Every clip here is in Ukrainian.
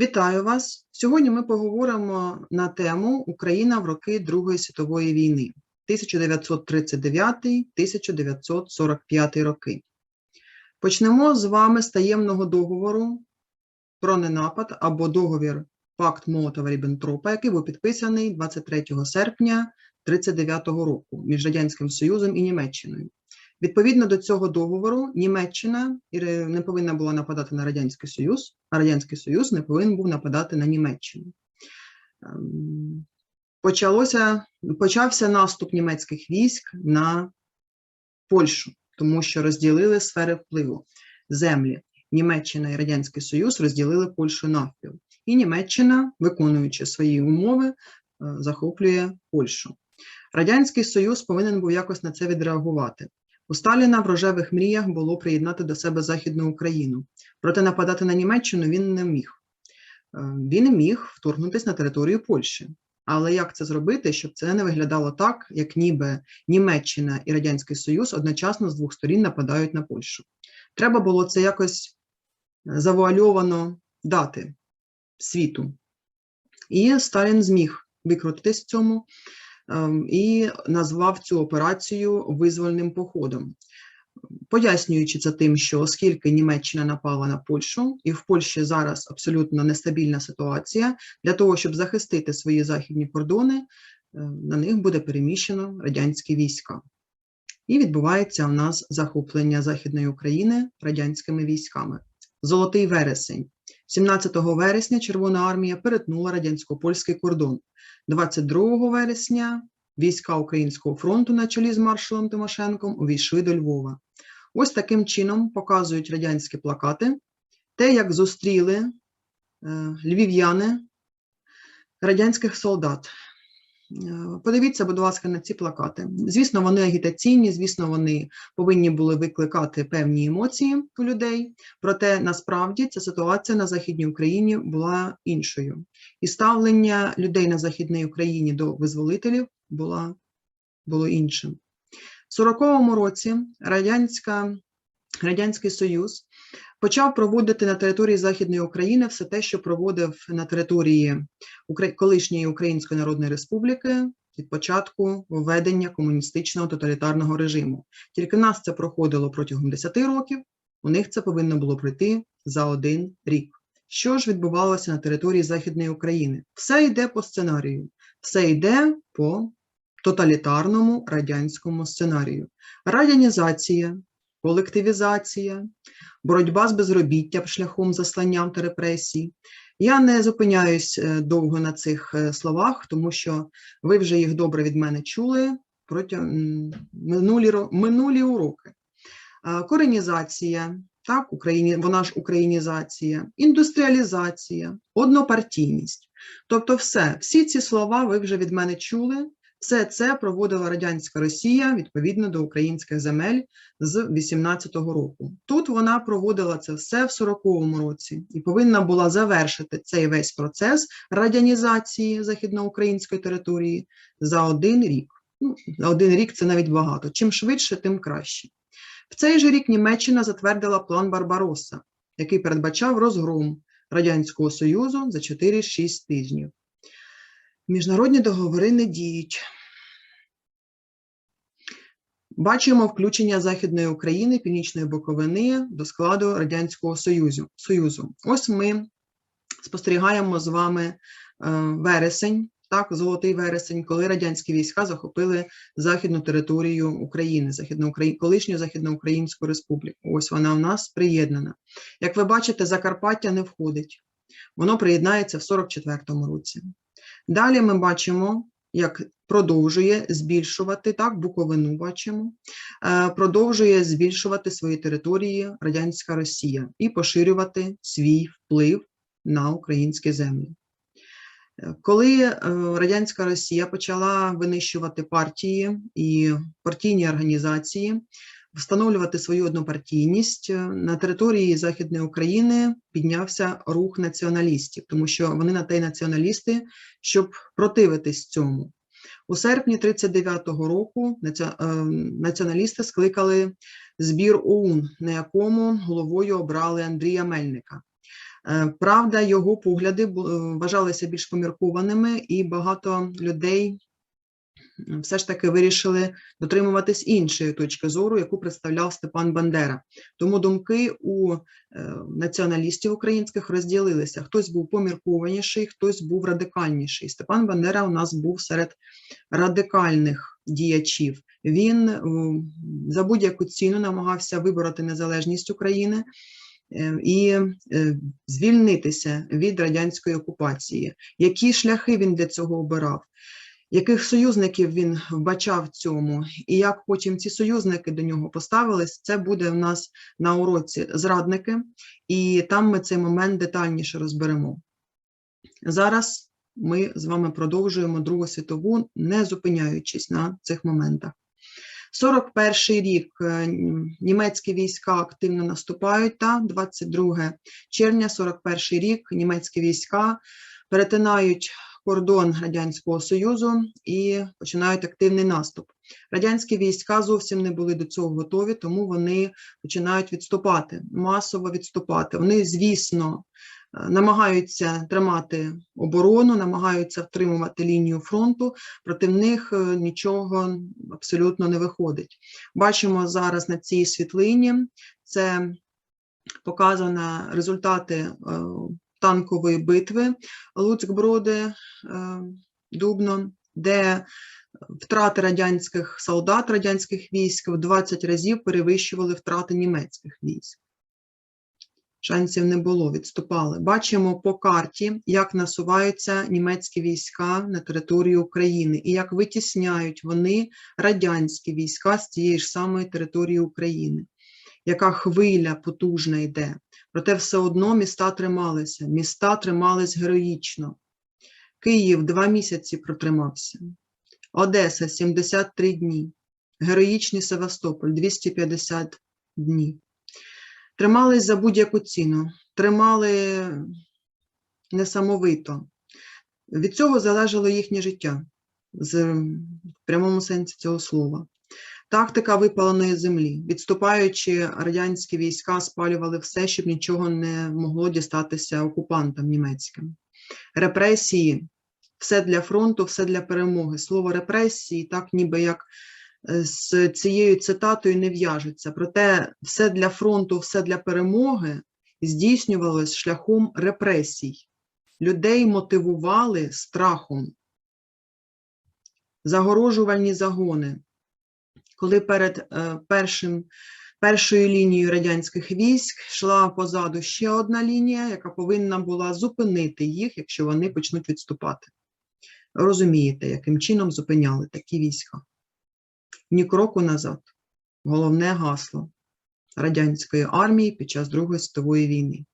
Вітаю вас! Сьогодні ми поговоримо на тему Україна в роки Другої світової війни 1939-1945 роки. Почнемо з вами з таємного договору про ненапад або договір Пакт Молотова ріббентропа який був підписаний 23 серпня 1939 року між Радянським Союзом і Німеччиною. Відповідно до цього договору, Німеччина не повинна була нападати на Радянський Союз, а Радянський Союз не повинен був нападати на Німеччину. Ем, почалося, почався наступ німецьких військ на Польщу, тому що розділили сфери впливу землі. Німеччина і Радянський Союз розділили Польщу навпіл. І Німеччина, виконуючи свої умови, е, захоплює Польщу. Радянський Союз повинен був якось на це відреагувати. У Сталіна в рожевих мріях було приєднати до себе Західну Україну, проте нападати на Німеччину він не міг. Е, він міг вторгнутися на територію Польщі. Але як це зробити, щоб це не виглядало так, як ніби Німеччина і Радянський Союз одночасно з двох сторін нападають на Польщу? Треба було це якось завуальовано дати світу. І Сталін зміг викрутитись в цьому і назвав цю операцію визвольним походом, пояснюючи це тим, що оскільки Німеччина напала на Польщу, і в Польщі зараз абсолютно нестабільна ситуація, для того, щоб захистити свої західні кордони, е, на них буде переміщено радянські війська. І відбувається у нас захоплення Західної України радянськими військами. Золотий вересень. 17 вересня Червона армія перетнула радянсько-польський кордон. 22 вересня війська Українського фронту на чолі з маршалом Тимошенком увійшли до Львова. Ось таким чином показують радянські плакати, те, як зустріли е, львів'яни радянських солдат. Е, подивіться, будь ласка, на ці плакати. Звісно, вони агітаційні, звісно, вони повинні були викликати певні емоції у людей. Проте насправді ця ситуація на Західній Україні була іншою. І ставлення людей на Західній Україні до визволителів була, було іншим. В 40-му році Радянська, Радянський Союз почав проводити на території Західної України все те, що проводив на території колишньої Української Народної Республіки від початку введення комуністичного тоталітарного режиму. Тільки нас це проходило протягом 10 років, у них це повинно було пройти за один рік. Що ж відбувалося на території Західної України? Все йде по сценарію, все йде по тоталітарному радянському сценарію. Радянізація, колективізація, боротьба з безробіттям шляхом заслання та репресій. Я не зупиняюсь е, довго на цих е, словах, тому що ви вже їх добре від мене чули протягом минулі, минулі уроки. Коренізація, так, Україні, вона ж українізація, індустріалізація, однопартійність. Тобто, все, всі ці слова ви вже від мене чули. Все це проводила радянська Росія відповідно до українських земель з 18-го року. Тут вона проводила це все в 40-му році і повинна була завершити цей весь процес радянізації західноукраїнської території за один рік. Ну, один рік це навіть багато. Чим швидше, тим краще. В цей же рік Німеччина затвердила план Барбароса, який передбачав розгром Радянського Союзу за 4-6 тижнів. Міжнародні договори не діють. Бачимо включення Західної України, Північної Буковини до складу Радянського Союзу. Союзу. Ось ми спостерігаємо з вами е, вересень, так, золотий вересень, коли радянські війська захопили західну територію України, Західноукраї... колишню Західноукраїнську республіку. Ось вона у нас приєднана. Як ви бачите, Закарпаття не входить. Воно приєднається в 44-му році. Далі ми бачимо, як продовжує збільшувати, так, Буковину бачимо, е, продовжує збільшувати свої території Радянська Росія і поширювати свій вплив на українські землі. Е, коли е, Радянська Росія почала винищувати партії і партійні організації, встановлювати свою однопартійність на території Західної України піднявся рух націоналістів, тому що вони на те націоналісти, щоб противитись цьому. У серпні 39-го року е, націоналісти скликали збір ОУН, на якому головою обрали Андрія Мельника. Е, Правда, його погляди е, вважалися більш поміркованими, і багато людей все ж таки вирішили дотримуватись іншої точки зору, яку представляв Степан Бандера. Тому думки у е, націоналістів українських розділилися. Хтось був поміркованіший, хтось був радикальніший. Степан Бандера у нас був серед радикальних діячів. Він е, за будь-яку ціну намагався вибороти незалежність України е, і звільнитися від радянської окупації. Які шляхи він для цього обирав? Яких союзників він вбачав в цьому, і як потім ці союзники до нього поставились, це буде в нас на уроці зрадники, і там ми цей момент детальніше розберемо. Зараз ми з вами продовжуємо Другу світову, не зупиняючись на цих моментах. 41 рік е, німецькі війська активно наступають, та 22 червня, 41 рік німецькі війська перетинають кордон Радянського Союзу і починають активний наступ. Радянські війська зовсім не були до цього готові, тому вони починають відступати, масово відступати. Вони, звісно, е, намагаються тримати оборону, намагаються втримувати лінію фронту, проти них е, нічого абсолютно не виходить. Бачимо зараз на цій світлині це показано результати е, танкової битви Луцьк-Броди, е, Дубно, де втрати радянських солдат, радянських військ в 20 разів перевищували втрати німецьких військ. Шансів не було, відступали. Бачимо по карті, як насуваються німецькі війська на територію України і як витісняють вони радянські війська з цієї ж самої території України. Яка хвиля потужна йде. Проте все одно міста трималися. Міста тримались героїчно. Київ два місяці протримався. Одеса 73 дні. Героїчний Севастополь 250 днів. Тримались за будь-яку ціну, тримали несамовито. Від цього залежало їхнє життя в прямому сенсі цього слова. Тактика випаленої землі. Відступаючи, радянські війська спалювали все, щоб нічого не могло дістатися окупантам німецьким. Репресії все для фронту, все для перемоги. Слово репресії, так ніби як е, з цією цитатою не в'яжеться. Проте все для фронту, все для перемоги здійснювалось шляхом репресій. Людей мотивували страхом. Загорожувальні загони. Коли перед е, першим, першою лінією радянських військ йшла позаду ще одна лінія, яка повинна була зупинити їх, якщо вони почнуть відступати. Розумієте, яким чином зупиняли такі війська? Ні кроку назад. Головне гасло радянської армії під час Другої світової війни.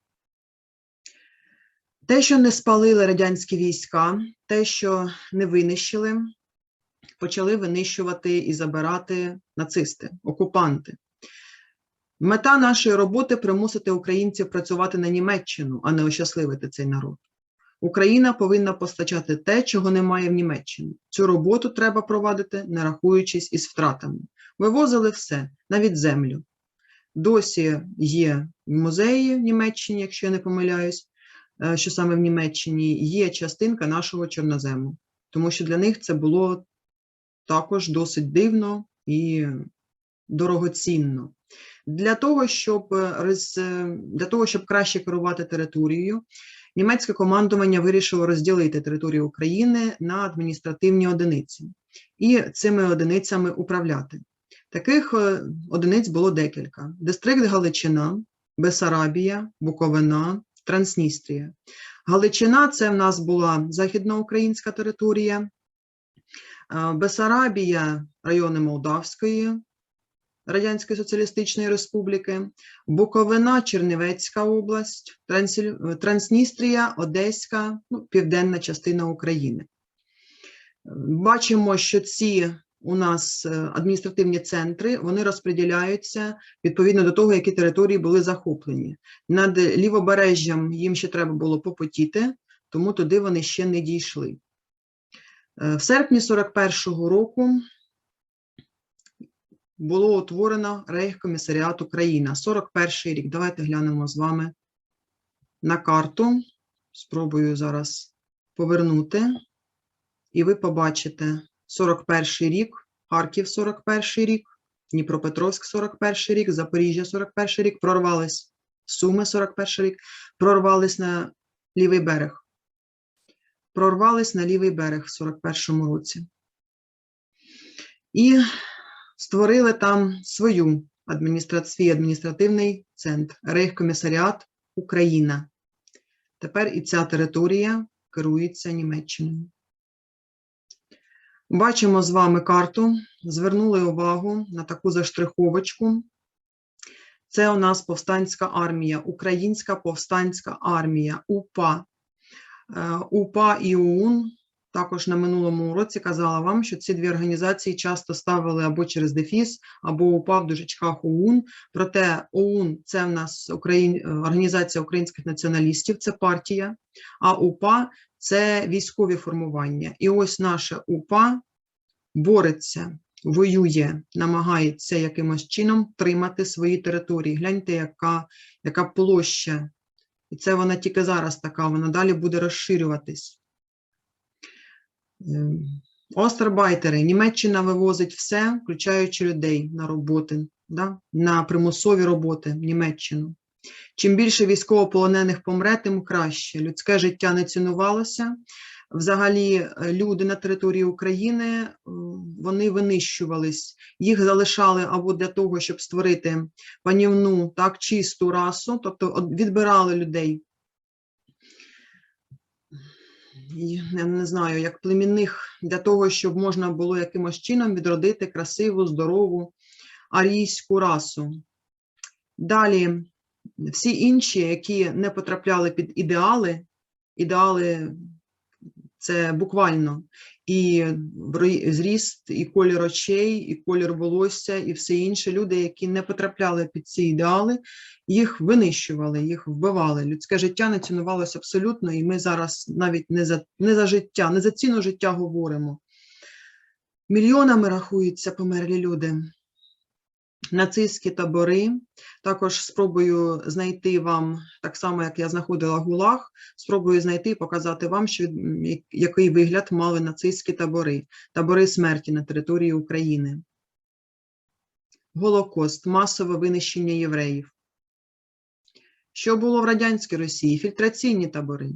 Те, що не спалили радянські війська, те, що не винищили, почали винищувати і забирати нацисти, окупанти. Мета нашої роботи примусити українців працювати на Німеччину, а не ощасливити цей народ. Україна повинна постачати те, чого немає в Німеччині. Цю роботу треба провадити, не рахуючись із втратами. Вивозили все, навіть землю. Досі є музеї в Німеччині, якщо я не помиляюсь, е, що саме в Німеччині є частинка нашого чорнозему, тому що для них це було також досить дивно і дорогоцінно. Для того, щоб, е, е, для того, щоб краще керувати територією, німецьке командування вирішило розділити територію України на адміністративні одиниці і цими одиницями управляти. Таких е, одиниць було декілька: Дистрикт Галичина, Бесарабія, Буковина, Трансністрія. Галичина це в нас була західноукраїнська територія, Бесарабія райони Молдавської Радянської Соціалістичної Республіки, Буковина, Чернівецька область, Трансністрія, Одеська, ну, південна частина України. Бачимо, що ці у нас е, адміністративні центри вони розподіляються відповідно до того, які території були захоплені. Над лівобережжям їм ще треба було попотіти, тому туди вони ще не дійшли. Е, В серпні 41-го року було утворено Рейхкомісаріат Україна, 41 рік. Давайте глянемо з вами на карту. Спробую зараз повернути. І ви побачите 41 рік, Харків 41 рік, Дніпропетровськ 41 рік, Запоріжжя 41 рік, прорвались Суми 41 рік, прорвались на лівий берег. Прорвались на лівий берег в 41-му році. І створили там свою адміністра... адміністративний центр Рейхкомісаріат Україна. Тепер і ця територія керується Німеччиною. Бачимо з вами карту. Звернули увагу на таку заштриховочку. Це у нас повстанська армія, Українська повстанська армія, УПА. Е, УПА і ОУН також на минулому уроці казала вам, що ці дві організації часто ставили або через дефіс, або УПА в дужечках ОУН. Проте ОУН це в нас Україн... е, організація українських націоналістів, це партія, а УПА це військові формування. І ось наше УПА бореться, воює, намагається якимось чином тримати свої території. Гляньте, яка, яка площа. І це вона тільки зараз така, вона далі буде розширюватись. Ем, Остербайтери. Німеччина вивозить все, включаючи людей на роботи, да? на примусові роботи в Німеччину. Чим більше військовополонених помре, тим краще. Людське життя не цінувалося. Взагалі, е, люди на території України е, вони винищувались, їх залишали або для того, щоб створити панівну так чисту расу, тобто відбирали людей. Я не знаю, як племінних для того, щоб можна було якимось чином відродити красиву, здорову арійську расу. Далі всі інші, які не потрапляли під ідеали, ідеали це буквально і зріст, і колір очей, і колір волосся, і все інше. Люди, які не потрапляли під ці ідеали, їх винищували, їх вбивали. Людське життя не цінувалося абсолютно, і ми зараз навіть не за, не за життя, не за ціну життя говоримо. Мільйонами рахуються померлі люди. Нацистські табори. Також спробую знайти вам, так само як я знаходила ГУЛАГ, спробую знайти і показати вам, що, який вигляд мали нацистські табори, табори смерті на території України. Голокост, масове винищення євреїв. Що було в радянській Росії? Фільтраційні табори.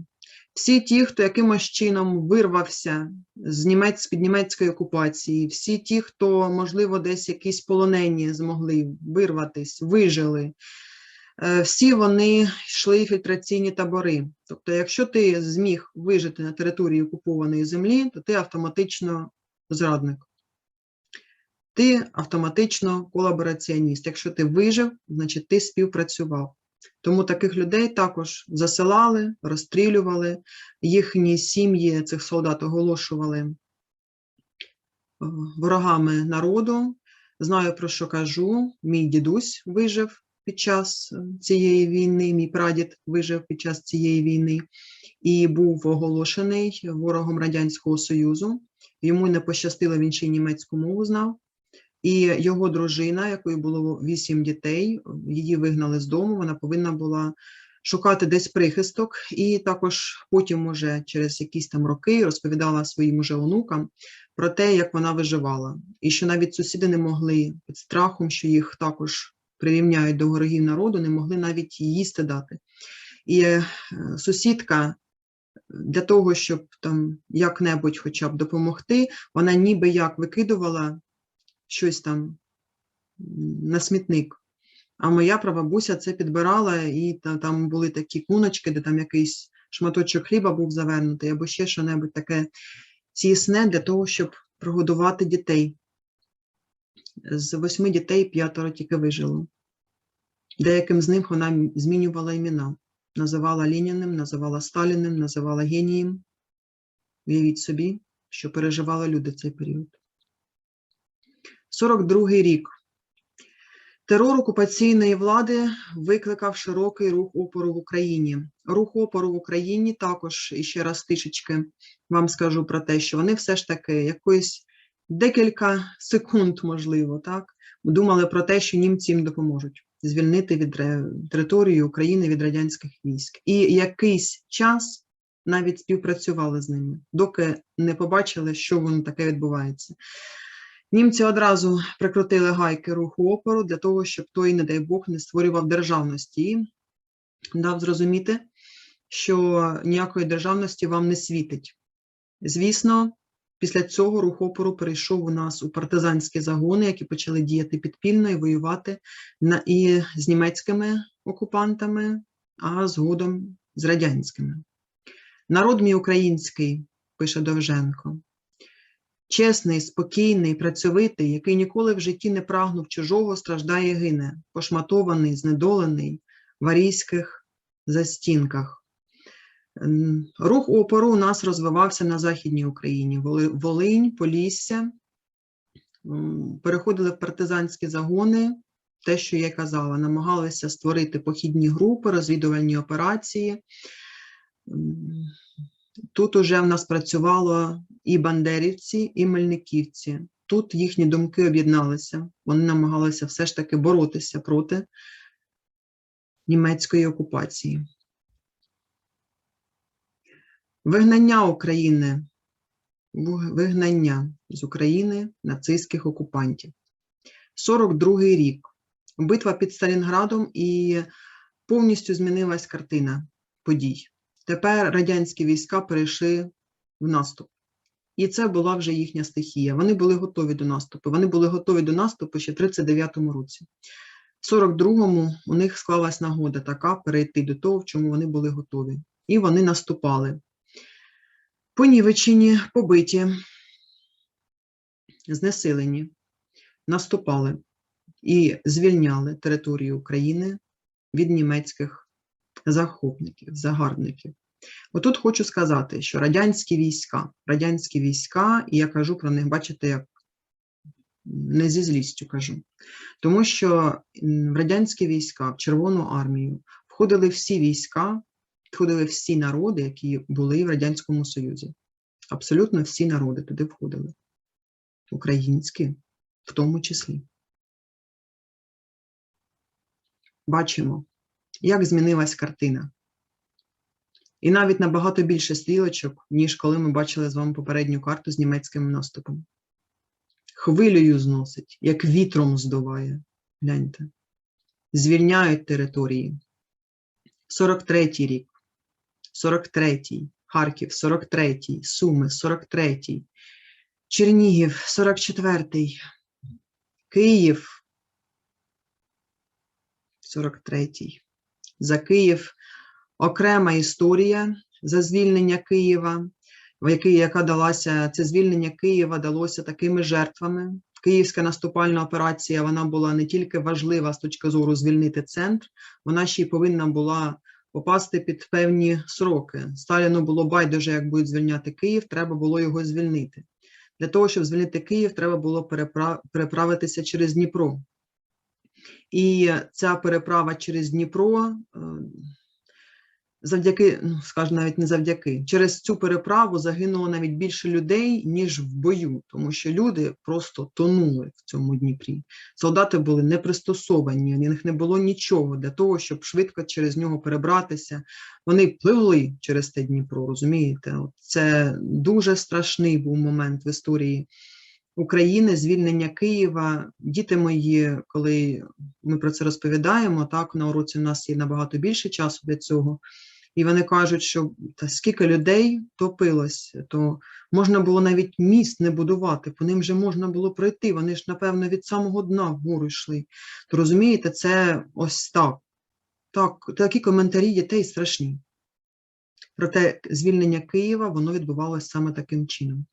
Всі ті, хто якимось чином вирвався з німець, з-під німецької окупації, всі ті, хто, можливо, десь якісь полонені змогли вирватись, вижили, е, всі вони йшли в фільтраційні табори. Тобто, якщо ти зміг вижити на території окупованої землі, то ти автоматично зрадник. Ти автоматично колабораціоніст. Якщо ти вижив, значить ти співпрацював. Тому таких людей також засилали, розстрілювали, їхні сім'ї цих солдат оголошували е, ворогами народу. Знаю, про що кажу. Мій дідусь вижив під час е, цієї війни, мій прадід вижив під час цієї війни і був оголошений ворогом Радянського Союзу. Йому не пощастило, він ще й німецьку мову знав. І його дружина, якої було вісім дітей, її вигнали з дому. Вона повинна була шукати десь прихисток, і також потім, уже через якісь там роки, розповідала своїм уже онукам про те, як вона виживала, і що навіть сусіди не могли під страхом, що їх також прирівняють до ворогів народу, не могли навіть їсти дати. І е, сусідка для того, щоб там як-небудь хоча б допомогти, вона ніби як викидувала щось там на смітник. А моя прабабуся це підбирала, і та- там були такі куночки, де там якийсь шматочок хліба був завернутий, або ще що-небудь таке тісне для того, щоб прогодувати дітей. З восьми дітей п'ятеро тільки вижило. Деяким з них вона змінювала імена. Називала Леніним, називала Сталіним, називала генієм. Уявіть собі, що переживали люди цей період. 42-й рік. Терор окупаційної влади викликав широкий рух опору в Україні. Рух опору в Україні також, і ще раз трішечки вам скажу про те, що вони все ж таки якоїсь декілька секунд, можливо, так, думали про те, що німці їм допоможуть. звільнити від територію України від радянських військ. І якийсь час навіть співпрацювали з ними, доки не побачили, що воно таке відбувається. Німці одразу прикрутили гайки руху опору для того, щоб той, не дай Бог, не створював державності. І дав зрозуміти, що ніякої державності вам не світить. Звісно, після цього рух опору перейшов у нас у партизанські загони, які почали діяти підпільно і воювати на, і з німецькими окупантами, а згодом з радянськими. Народ мій український, пише Довженко, чесний, спокійний, працьовитий, який ніколи в житті не прагнув чужого, страждає гине, пошматований, знедолений в арійських застінках. Рух опору у нас розвивався на Західній Україні. Волинь, Полісся, переходили в партизанські загони, те, що я казала, намагалися створити похідні групи, розвідувальні операції. Тут уже в нас працювало і бандерівці, і мельниківці. Тут їхні думки об'єдналися. Вони намагалися все ж таки боротися проти німецької окупації. Вигнання України, вигнання з України нацистських окупантів. 42-й рік. Битва під Сталінградом і повністю змінилась картина подій. Тепер радянські війська перейшли в наступ. І це була вже їхня стихія. Вони були готові до наступу. Вони були готові до наступу ще в 39-му році. В 42-му у них склалась нагода така перейти до того, в чому вони були готові. І вони наступали. Понівечені, побиті, знесилені, наступали і звільняли територію України від німецьких захопників, загарбників. Отут хочу сказати, що радянські війська, радянські війська, і я кажу про них, бачите, як не зі злістю кажу, тому що в радянські війська, в Червону армію входили всі війська, входили всі народи, які були в Радянському Союзі. Абсолютно всі народи туди входили. Українські в тому числі. Бачимо, як змінилась картина. І навіть набагато більше стрілочок, ніж коли ми бачили з вами попередню карту з німецьким наступом. Хвилею зносить, як вітром здуває. Гляньте. Звільняють території. 43-й рік, 43-й, Харків, 43-й, Суми, 43-й, Чернігів, 44-й, Київ, 43-й. За Київ окрема історія за звільнення Києва, яка далася, це звільнення Києва далося такими жертвами. Київська наступальна операція вона була не тільки важлива з точки зору звільнити центр, вона ще й повинна була попасти під певні сроки. Сталіну було байдуже, як будуть звільняти Київ, треба було його звільнити. Для того, щоб звільнити Київ, треба було перепра- переправитися через Дніпро. І ця переправа через Дніпро е, завдяки, ну скажу навіть не завдяки, через цю переправу загинуло навіть більше людей, ніж в бою, тому що люди просто тонули в цьому Дніпрі. Солдати були не пристосовані, у них не було нічого для того, щоб швидко через нього перебратися. Вони пливли через те Дніпро, розумієте? Це дуже страшний був момент в історії. України, звільнення Києва. Діти мої, коли ми про це розповідаємо, так на уроці у нас є набагато більше часу для цього. І вони кажуть, що та скільки людей топилось, то можна було навіть міст не будувати, по ним вже можна було пройти. Вони ж, напевно, від самого дна вгору йшли. То розумієте, це ось так. Так, такі коментарі дітей страшні. Проте звільнення Києва воно відбувалося саме таким чином.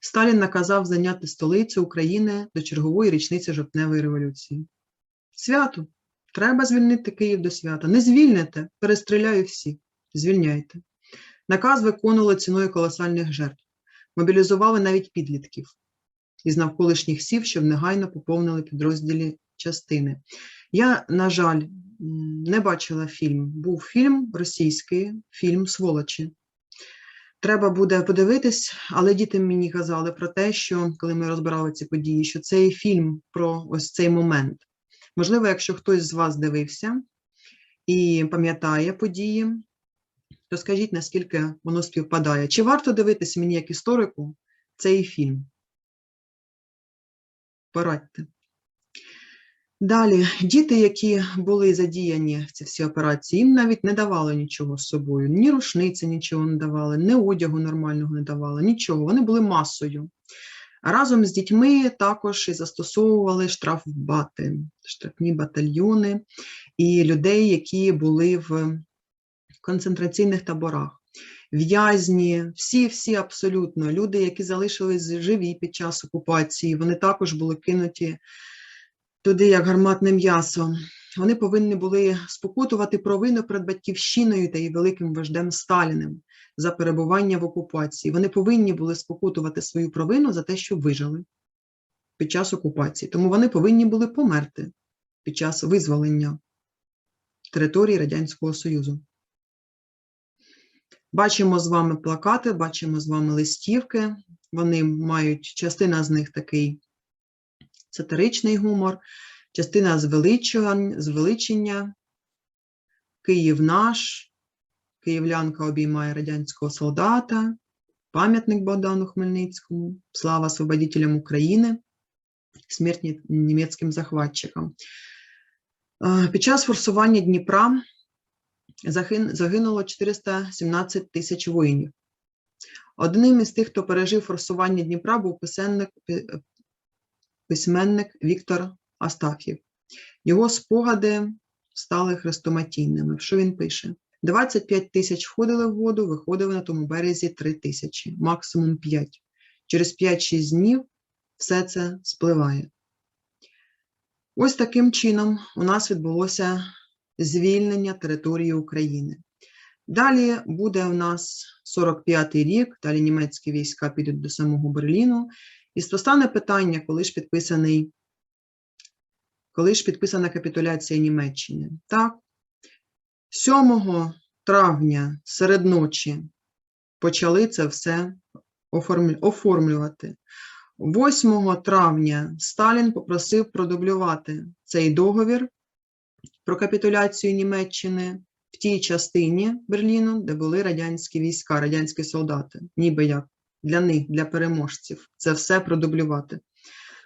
Сталін наказав зайняти столицю України до чергової річниці жовтневої революції. Свято. Треба звільнити Київ до свята. Не звільните, перестріляю всі. Звільняйте. Наказ виконували ціною колосальних жертв. Мобілізували навіть підлітків із навколишніх сів, щоб негайно поповнили підрозділі частини. Я, на жаль, не бачила фільм. Був фільм російський, фільм Сволочі. Треба буде подивитись, але діти мені казали про те, що коли ми розбирали ці події, що цей фільм про ось цей момент Можливо, якщо хтось з вас дивився і пам'ятає події, то скажіть, наскільки воно співпадає. Чи варто дивитися мені як історику цей фільм? Порадьте. Далі, діти, які були задіяні в ці всі операції, їм навіть не давали нічого з собою, ні рушниці нічого не давали, ні одягу нормального не давали, нічого. Вони були масою. Разом з дітьми також і застосовували штрафбати, штрафні батальйони і людей, які були в концентраційних таборах. В'язні, всі-всі абсолютно, люди, які залишились живі під час окупації, вони також були кинуті туди, як гарматне м'ясо. Вони повинні були спокутувати провину перед батьківщиною та її великим вождем Сталіним за перебування в окупації. Вони повинні були спокутувати свою провину за те, що вижили під час окупації. Тому вони повинні були померти під час визволення території Радянського Союзу. Бачимо з вами плакати, бачимо з вами листівки. Вони мають частина з них такий сатиричний гумор, частина звеличення. Київ наш, Київлянка обіймає радянського солдата, пам'ятник Богдану Хмельницькому, слава освободителям України, смерть німецьким захватчикам. Е, Під час форсування Дніпра загинуло 417 тисяч воїнів. Одним із тих, хто пережив форсування Дніпра, був писемник, пи- письменник Віктор Астаф'єв. Його спогади стали хрестоматійними. Що він пише? 25 тисяч входили в воду, виходили на тому березі 3 тисячі, максимум 5. Через 5-6 днів все це спливає. Ось таким чином у нас відбулося звільнення території України. Далі буде у нас 45-й рік, далі німецькі війська підуть до самого Берліну. І постане питання, коли ж підписаний, коли ж підписана капітуляція Німеччини. Так, 7 травня серед ночі почали це все оформлювати. 8 травня Сталін попросив продублювати цей договір про капітуляцію Німеччини в тій частині Берліну, де були радянські війська, радянські солдати, ніби як для них, для переможців. Це все продублювати.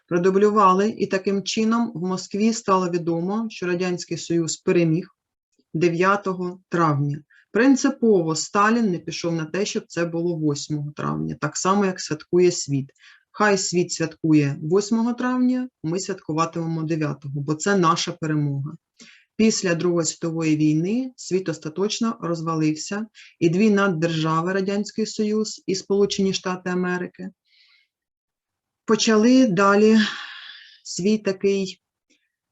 Продублювали, і таким чином в Москві стало відомо, що Радянський Союз переміг 9 травня. Принципово Сталін не пішов на те, щоб це було 8 травня, так само, як святкує світ. Хай світ святкує 8 травня, ми святкуватимемо 9, бо це наша перемога. Після Другої світової війни світ остаточно розвалився, і дві наддержави Радянський Союз і Сполучені Штати Америки почали далі свій такий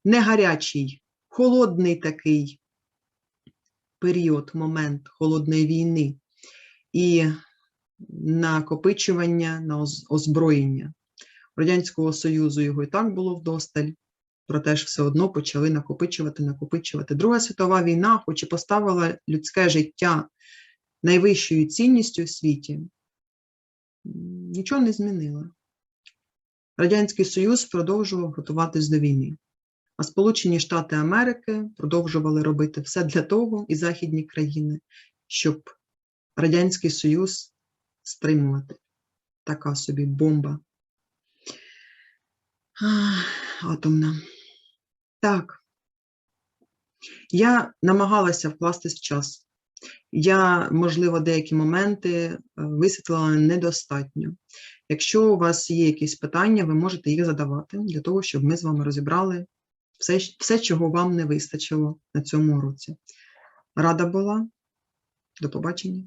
не гарячий, холодний такий період, момент холодної війни і накопичування на озброєння. Радянського Союзу його і так було вдосталь, проте ж все одно почали накопичувати, накопичувати. Друга світова війна, хоч і поставила людське життя найвищою цінністю у світі, нічого не змінила. Радянський Союз продовжував готуватись до війни, а Сполучені Штати Америки продовжували робити все для того, і західні країни, щоб Радянський Союз стримувати. Така собі бомба атомна. Так. Я намагалася вкластись в час. Я, можливо, деякі моменти е, висвітлила недостатньо. Якщо у вас є якісь питання, ви можете їх задавати для того, щоб ми з вами розібрали все, все, чого вам не вистачило на цьому уроці. Рада була. До побачення.